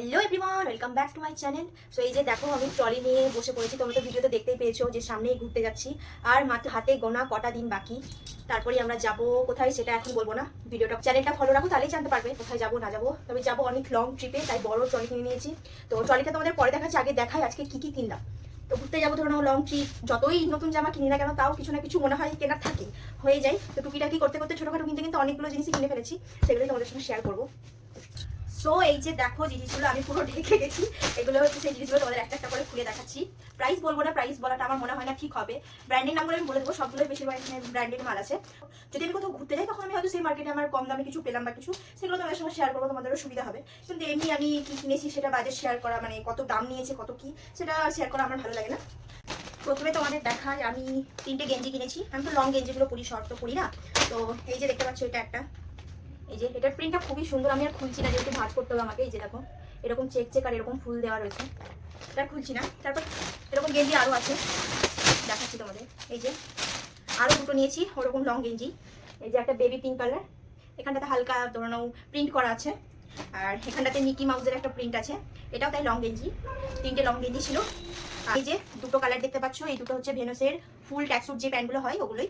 Hello everyone welcome back to my channel so এই যে দেখো, আমি ট্রলি নিয়ে বসে পড়েছি। তোমরা তো ভিডিওতে দেখতেই পেয়েছ যে সামনেই ঘুরতে যাচ্ছি। আর মাত্র হাতে গোনা কটা দিন বাকি। তারপরে আমরা যাব কোথায় সেটা এখন বলব না। ভিডিওটা চ্যানেলটা ফলো রাখো, তাহলেই জানতে পারবে কোথায় যাব, না যাব। তবে যাব অনেক লং ট্রিপে তাই বড় ট্রলি কিনে নিয়েছি। তো ট্রলিটা তোমাদের পরে দেখাচ্ছি, আগে দেখাই আজকে কী কী কিনলাম। তো ঘুরতে যাব, ধরো লং ট্রিপ যতই নতুন জামা কিনি না কেন, তাও কিছু না কিছু মনে হয় কেনার থাকে। হয়ে যায়। তো টুকিটাকি করতে করতে ছোটোখাটো কিনতে, কিন্তু অনেকগুলো জিনিসই কিনে ফেলেছি। সেগুলোই তোমাদের সঙ্গে শেয়ার করব। সো এই যে দেখো জিনিসগুলো, আমি পুরো ঢেকে গেছি। এগুলো হচ্ছে সেই জিনিসগুলো তোমাদের একটা একটা করে খুলে দেখাচ্ছি। প্রাইস বলব না প্রাইস বলাটা আমার মনে হয় না ঠিক হবে। ব্র্যান্ডের নামগুলো আমি বলে দেবো, সবগুলোই বেশিরভাগ ব্র্যান্ডের মাল আছে। যদি আমি কোথাও ঘুরতে যাই, তখন আমি হয়তো সেই মার্কেটে আমার কম দামে কিছু পেলাম বা কিছু, সেগুলো তোমাদের সঙ্গে শেয়ার করব, তোমাদেরও সুবিধা হবে। কিন্তু এমনি আমি কি কিনেছি সেটা বাজেট শেয়ার করা মানে কত দাম নিয়েছে, কত কি, সেটা শেয়ার করা আমার ভালো লাগে না। প্রথমে তোমাদের দেখায় আমি তিনটে গেঞ্জি কিনেছি। আমি তো লং গেঞ্জিগুলো পরি শর্ট তো না। তো এই যে দেখতে পাচ্ছ, এটা একটা। এই যে, এটার প্রিন্টটা খুবই সুন্দর, আমি আর খুলছি না, যেহেতু ভাঁজ করতে হবে আমাকে, এই যে দেখো, এরকম চেক চেক আর এরকম ফুল দেওয়া রয়েছে। এটা খুলছি না, তারপর এরকম গেঞ্জি আরও আছে, দেখাচ্ছি তোমাদের। এই যে আরও দুটো নিয়েছি, ওরকম লং গেঞ্জি। এই যে একটা বেবি পিঙ্ক কালার এখানটাতে হালকা ধরো প্রিন্ট করা আছে। আর এখানটাতে মিকি মাউজের একটা প্রিন্ট আছে, এটাও তাই লং গেঞ্জি, তিনটে লং গেঞ্জি ছিল। এই যে, দুটো কালার দেখতে পাচ্ছ, এই দুটো হচ্ছে ভেনোসের ফুল ট্যাক্সুট যে প্যান্টগুলো হয়, ওগুলোই।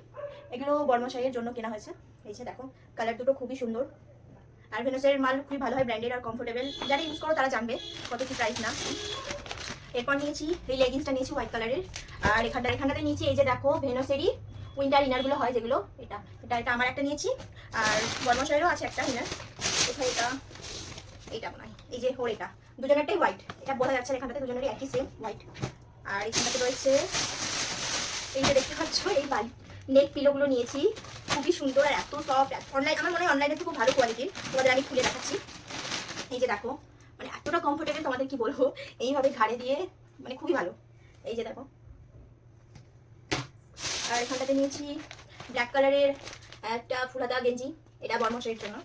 এগুলো বর্মশাইয়ের জন্য কেনা হয়েছে। এই দেখো কালার দুটো খুবই সুন্দর। আর ভেনোসের মাল খুবই ভালো হয় ব্র্যান্ডেড আর কমফোর্টেবল যারা ইউজ করো তারা জানবে কত কি প্রাইস না। এরপর নিয়েছি, এই লেগিংসটা নিয়েছি হোয়াইট কালারের আর এখানটা, এখানটাতে নিয়েছি এই যে দেখো ভেনোসেরই উইন্টার ইনারগুলো হয় যেগুলো, এটা এটা এটা আমার একটা নিয়েছি। আর বর্মশাইয়েরও আছে একটা ইনার কোথায় এটা? এইটা হয়, এই যে ওর এটা। দুজনেরটাই হোয়াইট এটা বোঝা যাচ্ছে এখানটাতে দুজনেরই একই সেম হোয়াইট আর এখানটাতে রয়েছে, এই যে দেখতে পাচ্ছ, এই বালি নেক পিলোগুলো নিয়েছি। খুবই সুন্দর আর এত সফট অনলাইন আমার মনে হয় অনলাইনে খুব ভালো কোয়ালিটির তোমাদের আমি খুলে দেখাচ্ছি। এই যে দেখো মানে এতটা কমফোর্টেবল তোমাদের কি বলব? এইভাবে ঘাড়ে দিয়ে মানে খুবই ভালো। এই যে দেখো। আর এখানটাতে নিয়েছি ব্ল্যাক কালারের একটা ফুলাদা গেঞ্জি। এটা বর্মশের জন্য।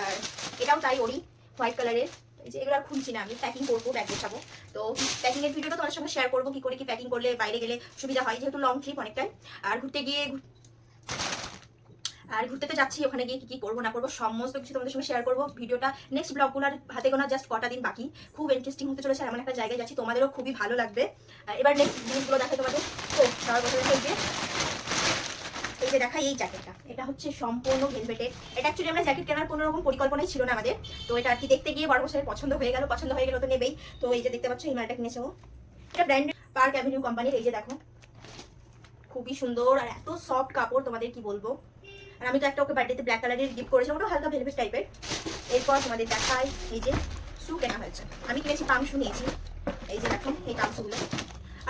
আর এটাও তাই ওরি হোয়াইট কালারের যে এগুলো আর খুলছি না, আমি প্যাকিং করব ব্যাগ গোছাবো। তো প্যাকিংয়ের ভিডিওটা তোমার সঙ্গে শেয়ার করব, কি করে কি প্যাকিং করলে বাইরে গেলে সুবিধা হয়, যেহেতু লং ট্রিপ অনেকটাই। আর ঘুরতে গিয়ে আর ঘুরতে তো যাচ্ছি, ওখানে গিয়ে কি কি করব না করব, সমস্ত কিছু তোমাদের সঙ্গে শেয়ার করব। ভিডিওটা নেক্সট ব্লগগুলোর হাতে গোনা জাস্ট কটা দিন বাকি। খুব ইন্টারেস্টিং হতে চলেছে এমন একটা জায়গায় যাচ্ছি, তোমাদেরও খুবই ভালো লাগবে। এবার নেক্সট জিনিসগুলো দেখে তোমাদের। তো সবার বছর এই যে এই যে দেখা এই জ্যাকেটটা এটা হচ্ছে সম্পূর্ণ ভেলভেটের এটা অ্যাকচুয়ালি আমরা জ্যাকেট কেনার কোনো রকম পরিকল্পনাই ছিল না আমাদের। তো এটা আর কি দেখতে গিয়ে বড় বছরের পছন্দ হয়ে গেল, পছন্দ হয়ে গেল তো নেবেই। তো এই যে দেখতে পাচ্ছ, এই মালটা কিনেছে এটা ব্র্যান্ড পার্ক অ্যাভিনিউ কোম্পানির এই যে দেখো। খুবই সুন্দর আর এত সফট কাপড় তোমাদের কি বলব। আর আমি তো একটা ওকে বার্থডেতে ব্ল্যাক কালারের গিফট করেছিলাম ওটা হালকা ভেলভেট টাইপের এরপর তোমাদের দেখাই এই যে শু কেনা হয়েছে। আমি কিনেছি পাম শু নিয়েছি। এই যে দেখো, এই পাম শুগুলো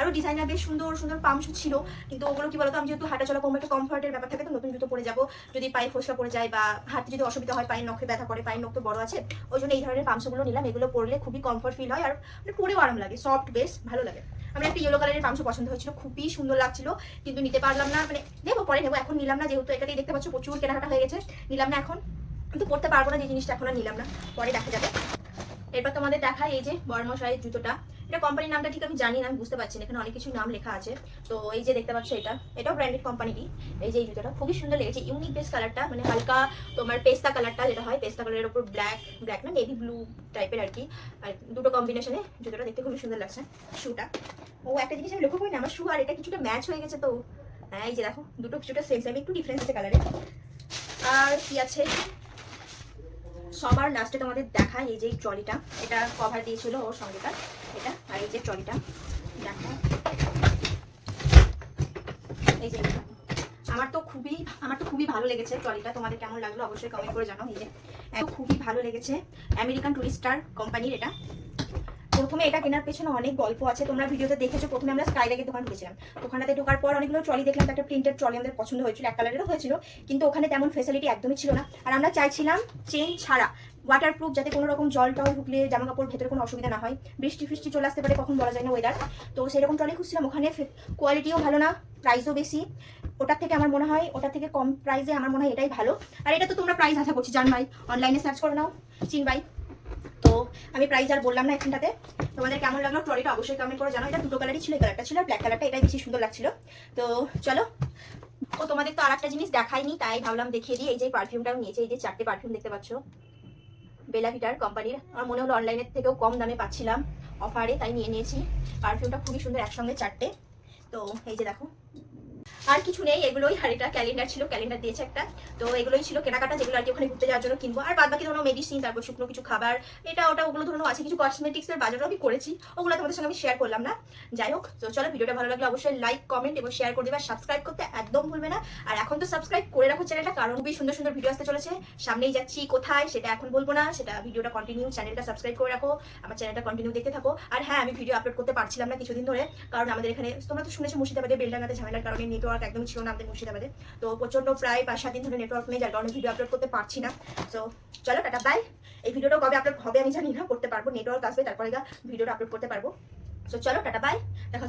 আরও ডিজাইনার বেশ সুন্দর সুন্দর পাম শু ছিল, কিন্তু ওগুলো কি বলতো, আমি যেহেতু হাঁটা চলা কোনো একটা কমফর্টের ব্যাপার থাকে তো, নতুন জুতো পরে যাব। যদি পায়ে ফসকা পড়ে যায় বা হাঁটতে যদি অসুবিধা হয়, পায়ের নখে ব্যথা করে, পায়ের নখ তো বড় আছে, ওই জন্য এই ধরনের পামশুগুলো নিলাম। এগুলো পরলে খুবই কমফর্ট ফিল হয়, আর মানে পরেও আরাম লাগে সফট বেশ, ভালো লাগে। আমার একটা ইয়েলো কালারের পাম্পশু পছন্দ হয়েছিল, খুবই সুন্দর লাগছিল, কিন্তু নিতে পারলাম না মানে নেব, পরে নেব, এখন নিলাম না, যেহেতু এটাতেই দেখতে পাচ্ছ প্রচুর কেনাকাটা হয়ে গেছে, নিলাম না এখন, কিন্তু পড়তে পারব না যে জিনিসটা, এখন আর নিলাম না, পরে দেখা যাবে। এরপর তোমাদের দেখা, এই যে বর্মশাইয়ের জুতোটা এটা কোম্পানির নামটা ঠিক আমি জানি না, আমি বুঝতে পারছি না, এখানে অনেক কিছু নাম লেখা আছে। তো এই যে দেখতে পাচ্ছ এটা এটাও ব্র্যান্ডেড কোম্পানিটি এই যে এই জুতোটা, খুবই সুন্দর লেগেছে। ইউনিক বেস কালারটা মানে হালকা তোমার পেস্তা কালারটা যেটা হয়, পেস্তা কালারের উপর ব্ল্যাক ব্ল্যাক না নেভি ব্লু টাইপের আর কি আর দুটো কম্বিনেশনে জুতোটা দেখতে খুবই সুন্দর লাগছে শুটা ও, একটা জিনিস আমি লক্ষ্য করি না, আমার শু আর এটা কিছুটা ম্যাচ হয়ে গেছে তো। হ্যাঁ এই যে দেখো, দুটো কিছুটা সেম সেম একটু ডিফারেন্স আছে কালারে আর কি আছে? সবার লাস্টে তোমাদের দেখায় এই যে ট্রলিটা। এটা কভার দিয়েছিল ওর সঙ্গেটা এটা আর এই যে ট্রলিটা। এই যে আমার তো খুবই, আমার তো খুবই ভালো লেগেছে ট্রলিটা। তোমাদের কেমন লাগল অবশ্যই কমেন্ট করে জানাও। এই যে খুবই ভালো লেগেছে। আমেরিকান টুরিস্টার কোম্পানির এটা। প্রথমে এটা কেনার পেছনে অনেক গল্প আছে। তোমরা ভিডিওতে দেখেছ, প্রথমে আমরা স্কাইলাইটের দোকান ঢুকেছিলাম ওখানেতে ঢোকার পর অনেকগুলো ট্রলি দেখলাম, একটা প্রিন্টেড ট্রলি আমাদের পছন্দ হয়েছিল, এক কালারেরও হয়েছিল, কিন্তু ওখানে তেমন ফেসিলিটি একদমই ছিল না। আর আমরা চাইছিলাম চেন ছাড়া ওয়াটারপ্রুফ যাতে কোনো রকম জল টল ঢুকলে জামা কাপড় ভেতরে কোনো অসুবিধা না হয়। বৃষ্টি ফৃষ্টি চলে আসতে পারে, কখন বলা যায় না ওয়েদার তো সেরকম ট্রলি খুঁজছিলাম, ওখানে কোয়ালিটিও ভালো না প্রাইসও বেশি। ওটার থেকে আমার মনে হয়, ওটার থেকে কম প্রাইসে আমার মনে হয় এটাই ভালো। আর এটা তো তোমরা প্রাইস আশা করছি, জানবাই। অনলাইনে সার্চ করে নাও, চিনবাই। তো আমি প্রাইস আর বললাম না এখানটাতে। তোমাদের কেমন লাগল ট্রলিটা অবশ্যই কমেন্ট করে জানো এটা দুটো কালারই ছিল কালারটা ছিল ব্ল্যাক কালারটা এটাই বেশি সুন্দর লাগছিল। তো চলো। ও, তোমাদের তো আর একটা জিনিস দেখাইনি, তাই ভাবলাম দেখিয়ে দিই। এই যে পারফিউমটাও নিয়েছে, এই যে চারটে পারফিউম দেখতে পাচ্ছ। বেলা ভিটার কোম্পানির আমার মনে হলো অনলাইনের থেকেও কম দামে পাচ্ছিলাম অফারে তাই নিয়ে নিয়েছি। পারফিউমটা খুবই সুন্দর একসঙ্গে চারটে। তো এই যে দেখো আর কিছু নেই, এগুলোই আর এটা ক্যালেন্ডার ছিল ক্যালেন্ডার দিয়েছে একটা। তো এগুলোই ছিল কেনাকাটা, যেগুলো আর কি ওখানে ঘুরতে যাওয়ার জন্য কিনবো। আর বাদ বাকি ধরো মেডিসিন তারপর শুকনো কিছু খাবার, এটা, ওটা, ওগুলো ধরো আছে, কিছু কসমেটিক্সের বাজারও আমি করেছি, ওগুলো তোমাদের সঙ্গে আমি শেয়ার করলাম না। যাই হোক, তো চলো ভিডিওটা ভালো লাগলে অবশ্যই লাইক কমেন্ট এবং শেয়ার করে দেবে সাবস্ক্রাইব করতে একদম ভুলবে না। আর এখন তো সাবস্ক্রাইব করে রাখো চ্যানেলটা কারণ খুবই সুন্দর সুন্দর ভিডিও আসতে চলেছে। সামনেই যাচ্ছি, কোথায় সেটা এখন বলব না, সেটা ভিডিওটা কন্টিনিউ চ্যানেলটা সাবস্ক্রাইব করে রাখো, আমার চ্যানেলটা কন্টিনিউ দেখতে থাকো। আর হ্যাঁ আমি ভিডিও আপলোড করতে পারছিলাম না কিছুদিন ধরে, কারণ আমাদের এখানে, তোমরা তো শুনেছো মুর্শিদাবাদে বেলডাঙ্গাতে ঝামেলার কারণে নেটওয়ার্ক একদম ছিল না আমাদের মুর্শিদাবাদে। তো প্রচণ্ড প্রায় পাঁচ সাত দিন ধরে নেটওয়ার্ক নেই, যার কারণে ভিডিও আপলোড করতে পারছি না। তো চলো, টাটা বাই এই ভিডিওটা কবে আপলোড হবে আমি জানি না, করতে পারব নেটওয়ার্ক আসবে, তারপরে ভিডিওটা আপলোড করতে পারব। তো চলো, টাটা বাই দেখা